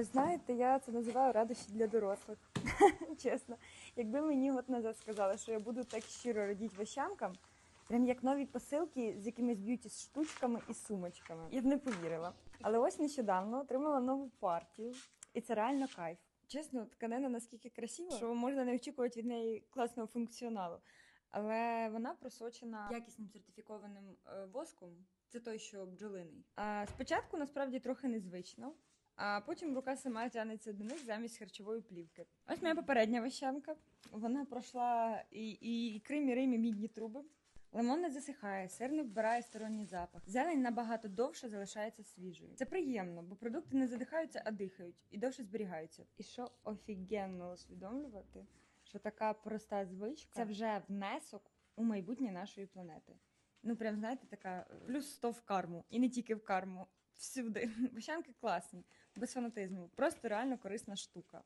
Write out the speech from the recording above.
Ой, знаєте, я це називаю радощі для дорослих. Чесно. Якби мені год назад сказали, що я буду так щиро радіти вещанкам, прям як нові посилки з якимись б'юті штучками і сумочками. Я б не повірила. Але ось нещодавно отримала нову партію, і це реально кайф. Чесно, тканина наскільки красива, що можна не очікувати від неї класного функціоналу. Але вона просочена якісним сертифікованим е, воском. Це той, що бджолиний. Спочатку насправді трохи незвично, а потім рука сама тягнеться до них замість харчової плівки. Ось моя попередня вощанка. Вона пройшла і, і, і Крим, і Рим, і мідні труби. Лимон не засихає, сир не вбирає сторонній запах. Зелень набагато довше залишається свіжою. Це приємно, бо продукти не задихаються, а дихають і довше зберігаються. І що офігенно усвідомлювати, що така проста звичка це вже внесок у майбутнє нашої планети. Ну, прям знаєте, така е, плюс 100 в карму. І не тільки в карму. Всюди. Вощанки класні, без фанатизму. Просто реально корисна штука.